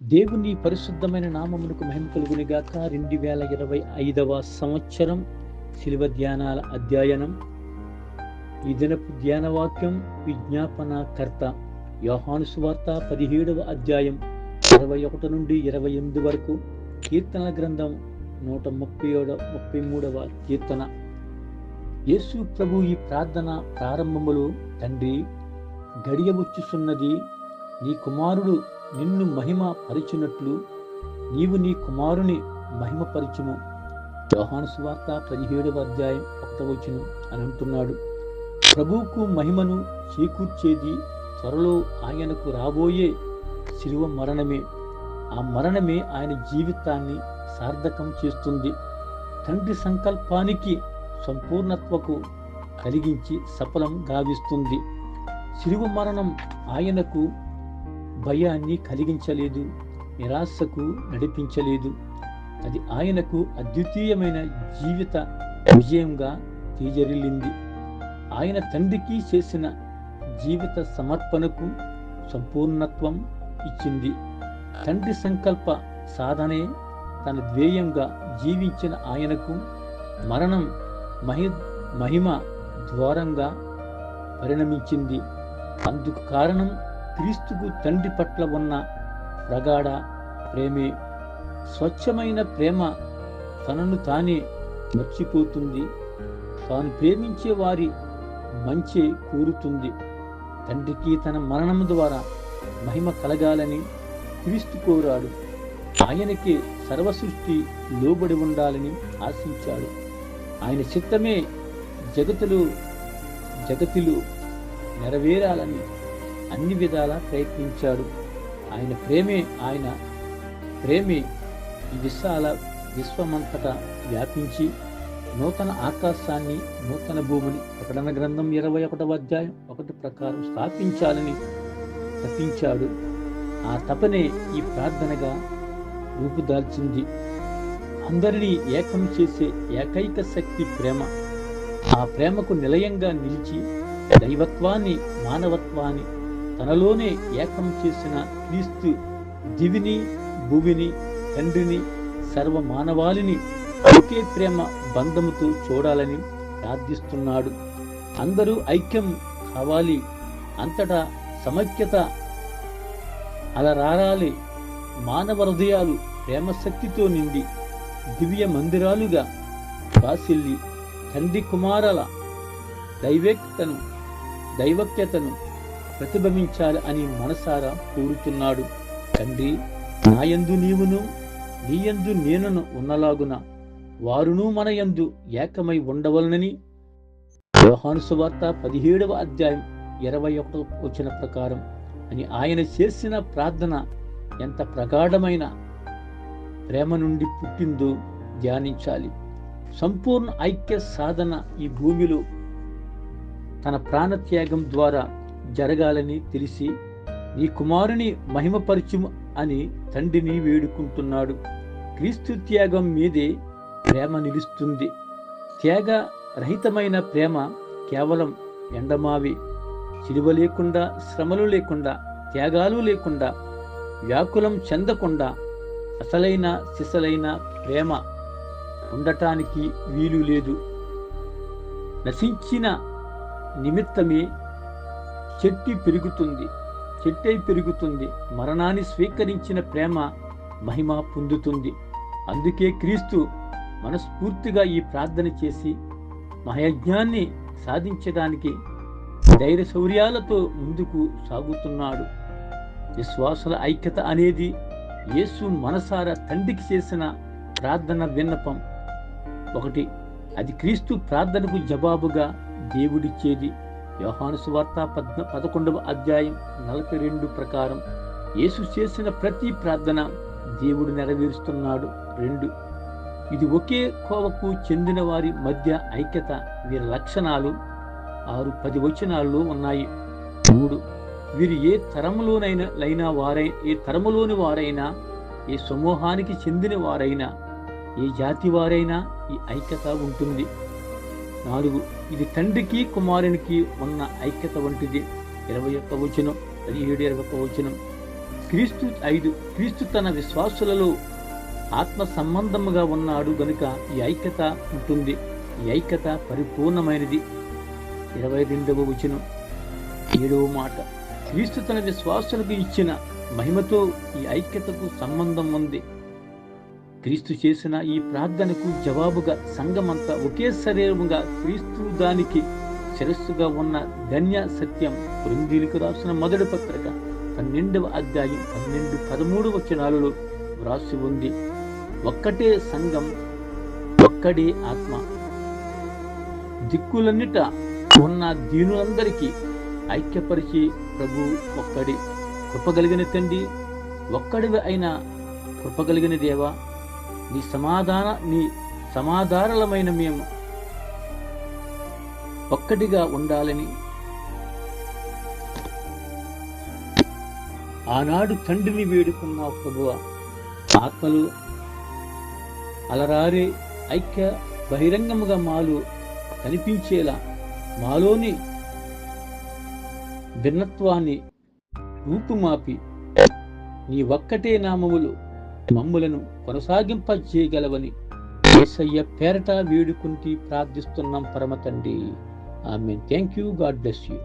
దేవుని పరిశుద్ధమైన నామమునకు మహిమ కలుగునిగాక. రెండు వేల ఇరవై ఐదవ సంవత్సరం శిలువ ధ్యానాల అధ్యయనం. ఈ దినపు ధ్యానవాక్యం విజ్ఞాపన కర్త యోహాను సువార్త పదిహేడవ అధ్యాయం ఇరవై ఒకటి నుండి ఇరవై ఎనిమిది వరకు. కీర్తన గ్రంథం నూట ముప్పై ఏడవ ముప్పై మూడవ కీర్తన. యేసు ప్రభు ఈ ప్రార్థన ప్రారంభములో తండ్రి గడియ వచ్చుచున్నది నీ కుమారుడు నిన్ను మహిమ పరిచినట్లు నీవు నీ కుమారుని మహిమపరిచుము యోహాను సువార్త పదిహేడవ అధ్యాయం ఒకటవచనం అని అంటున్నాడు. ప్రభువుకు మహిమను చేకూర్చేది త్వరలో ఆయనకు రాబోయే శిలువ మరణమే. ఆ మరణమే ఆయన జీవితాన్ని సార్థకం చేస్తుంది. తండ్రి సంకల్పానికి సంపూర్ణత్వకు కలిగించి సఫలం గావిస్తుంది. శిలువ మరణం ఆయనకు భయాన్ని కలిగించలేదు నిరాశకు నడిపించలేదు. అది ఆయనకు అద్వితీయమైన జీవిత విజయంగా తీజరిల్లింది. ఆయన తండ్రికి చేసిన జీవిత సమర్పణకు సంపూర్ణత్వం ఇచ్చింది. తండ్రి సంకల్ప సాధనే తన ధ్యేయంగా జీవించిన ఆయనకు మరణం మహి మహిమ ద్వారంగా పరిణమించింది. అందుకు కారణం క్రీస్తుకు తండ్రి పట్ల ఉన్న ప్రగాఢ ప్రేమే స్వచ్ఛమైన ప్రేమ తనను తానే మర్చిపోతుంది. తాను ప్రేమించే వారి మంచి కూరుతుంది. తండ్రికి తన మరణం ద్వారా మహిమ కలగాలని క్రీస్తు కోరాడు. ఆయనకి సర్వసృష్టి లోబడి ఉండాలని ఆశించాడు. ఆయన చిత్తమే జగతులు జగతిలో నెరవేరాలని అన్ని విధాలా ప్రయత్నించాడు. ఆయన ప్రేమే ఆయన ప్రేమే విశాల విశ్వమంతటా వ్యాపించి నూతన ఆకాశాన్ని నూతన భూమిని ప్రకటన గ్రంథం ఇరవై ఒకటవ అధ్యాయం ఒకటి ప్రకారం స్థాపించాలని తప్పించాడు ఆ తపనే ఈ ప్రార్థనగా రూపుదాల్చింది. అందరినీ ఏకం చేసే ఏకైక శక్తి ప్రేమ. ఆ ప్రేమకు నిలయంగా నిలిచి దైవత్వాన్ని మానవత్వాన్ని తనలోనే ఏకం చేసిన క్రీస్తు దివిని భూమిని తండ్రిని సర్వ మానవాళిని ఒకే ప్రేమ బంధముతో చూడాలని ప్రార్థిస్తున్నాడు. అందరూ ఐక్యం కావాలి అంతటా సమైక్యత అలరారాలి మానవ హృదయాలు ప్రేమ శక్తితో నిండి దివ్య మందిరాలుగా వాసిల్లి తండ్రి కుమారల దైవేక్తను దైవక్యతను ప్రతిబింబించాలి అని మనసారా కోరుతున్నాడు. తండ్రి నాయందు నీవును నీయందు నేనును ఉన్నలాగున వారును మన యందు ఏకమై ఉండవలనని వార్త పదిహేడవ అధ్యాయం ఇరవై ఒకటో వచ్చిన ప్రకారం అని ఆయన చేసిన ప్రార్థన ఎంత ప్రగాఢమైన ప్రేమ నుండి పుట్టిందో ధ్యానించాలి. సంపూర్ణ ఐక్య సాధన ఈ భూమిలో తన ప్రాణత్యాగం ద్వారా జరగాలని తెలిసి నీ కుమారుని మహిమపరచుము అని తండ్రిని వేడుకుంటున్నాడు. క్రీస్తు త్యాగం మీదే ప్రేమ నిలుస్తుంది. త్యాగ రహితమైన ప్రేమ కేవలం ఎండమావి చిలువ లేకుండా శ్రమలు లేకుండా త్యాగాలు లేకుండా వ్యాకులం చెందకుండా అసలైన సిసలైన ప్రేమ ఉండటానికి వీలు లేదు. నశించిన నిమిత్తమే చెట్టి పెరుగుతుంది చెట్టై పెరుగుతుంది. మరణాన్ని స్వీకరించిన ప్రేమ మహిమ పొందుతుంది. అందుకే క్రీస్తు మనస్ఫూర్తిగా ఈ ప్రార్థన చేసి మహయజ్ఞాన్ని సాధించడానికి ధైర్య శౌర్యాలతో ముందుకు సాగుతున్నాడు. విశ్వాసుల ఐక్యత అనేది యేసు మనసారా తండ్రికి చేసిన ప్రార్థన విన్నపం. ఒకటి అది క్రీస్తు ప్రార్థనకు జవాబుగా దేవుడిచ్చేది. యోహాను సువార్త పద్న పదకొండవ అధ్యాయం నలభై రెండు ప్రకారం యేసు చేసిన ప్రతి ప్రార్థన దేవుడు నెరవేరుస్తున్నాడు. రెండు ఇది ఒకే కోవకు చెందిన వారి మధ్య ఐక్యత వీరి లక్షణాలు ఆరు పది వచనాల్లో ఉన్నాయి. మూడు వీరు ఏ తరములోనైనా లైనా వారై ఏ తరములోని వారైనా ఏ సమూహానికి చెందిన వారైనా ఏ జాతి వారైనా ఈ ఐక్యత ఉంటుంది. నాలుగు. ఇది తండ్రికి కుమారునికి ఉన్న ఐక్యత వంటిది. ఇరవై ఒక్క వచనం పదిహేడు ఇరవై ఒక్క వచనం. క్రీస్తు ఐదు. క్రీస్తు తన విశ్వాసులలో ఆత్మ సంబంధముగా ఉన్నాడు గనుక ఈ ఐక్యత ఉంటుంది. ఈ ఐక్యత పరిపూర్ణమైనది. ఇరవై రెండవ వచనం. ఏడవ మాట. క్రీస్తు తన విశ్వాసులకు ఇచ్చిన మహిమతో ఈ ఐక్యతకు సంబంధం ఉంది. క్రీస్తు చేసిన ఈ ప్రార్థనకు జవాబుగా సంఘమంతా ఒకే శరీరముగా క్రీస్తు దానికి శిరస్సుగా ఉన్న ధన్య సత్యం బృందీలకు రాసిన మొదటి పత్రిక పన్నెండవ అధ్యాయం పన్నెండు పదమూడు వచనాలలో వ్రాసి ఉంది. ఒక్కటే సంఘం ఒక్కడే ఆత్మ. దిక్కులన్నిట ఉన్న దీనులందరికీ ఐక్యపరిచి ప్రభు ఒక్కడి. కృపగలిగిన తండ్రి ఒక్కడివి అయిన కృపగలిగిన దేవా నీ సమాధాన నీ సమాధానలమైన మేము ఒక్కటిగా ఉండాలని ఆనాడు తండ్రిని వేడుకున్న ప్రభువ. ఆత్మలు అలరారే ఐక్య బహిరంగముగా మాలు కనిపించేలా మాలోని భిన్నత్వాన్ని రూపుమాపి నీ ఒక్కటే నామములు మమ్ములను కొనసాగింపజేయగలవని ఏసయ్య పేరట వేడుకుంటి ప్రార్థిస్తున్నాం పరమ తండ్రి ఆమె thank you God bless you